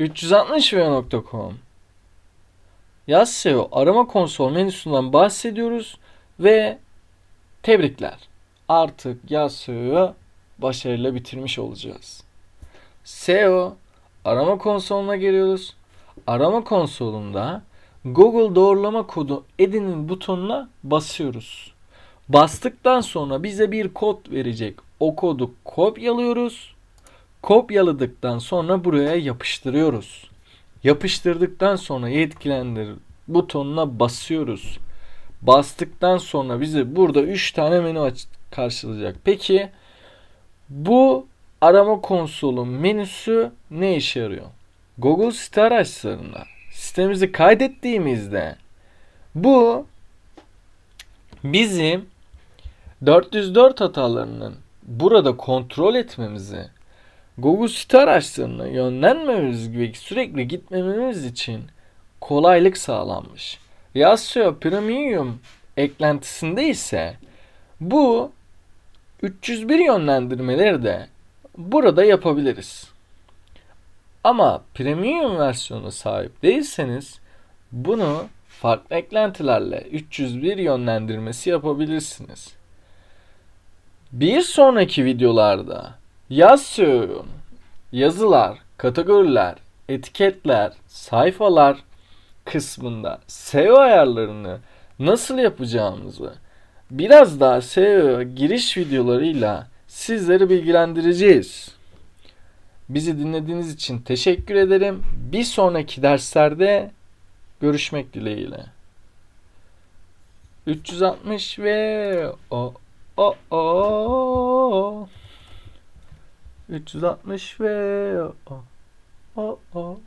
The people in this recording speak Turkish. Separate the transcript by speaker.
Speaker 1: 360v.com Yaz SEO arama konsol menüsünden bahsediyoruz ve tebrikler. Artık Yaz SEO'yu başarıyla bitirmiş olacağız. SEO arama konsoluna giriyoruz. Arama konsolunda Google doğrulama kodu edinin butonuna basıyoruz. Bastıktan sonra bize bir kod verecek. O kodu kopyalıyoruz. Kopyaladıktan sonra buraya yapıştırıyoruz. Yapıştırdıktan sonra yetkilendir butonuna basıyoruz. Bastıktan sonra bize burada 3 tane menü aç karşılayacak. Peki bu arama konsolu menüsü ne işe yarıyor? Google site araçlarında sitemizi kaydettiğimizde bu bizim 404 hatalarının burada kontrol etmemizi Google site araçlarına yönlenmemiz gibi sürekli gitmememiz için kolaylık sağlanmış. Yasio Premium eklentisinde ise bu 301 yönlendirmeleri de burada yapabiliriz. Ama premium versiyonu sahip değilseniz bunu farklı eklentilerle 301 yönlendirmesi yapabilirsiniz. Bir sonraki videolarda Yasio'nun yazılar, kategoriler, etiketler, sayfalar kısmında SEO ayarlarını nasıl yapacağımızı biraz daha SEO giriş videolarıyla sizleri bilgilendireceğiz. Bizi dinlediğiniz için teşekkür ederim. Bir sonraki derslerde görüşmek dileğiyle. 360 ve o o o 360 ve o o o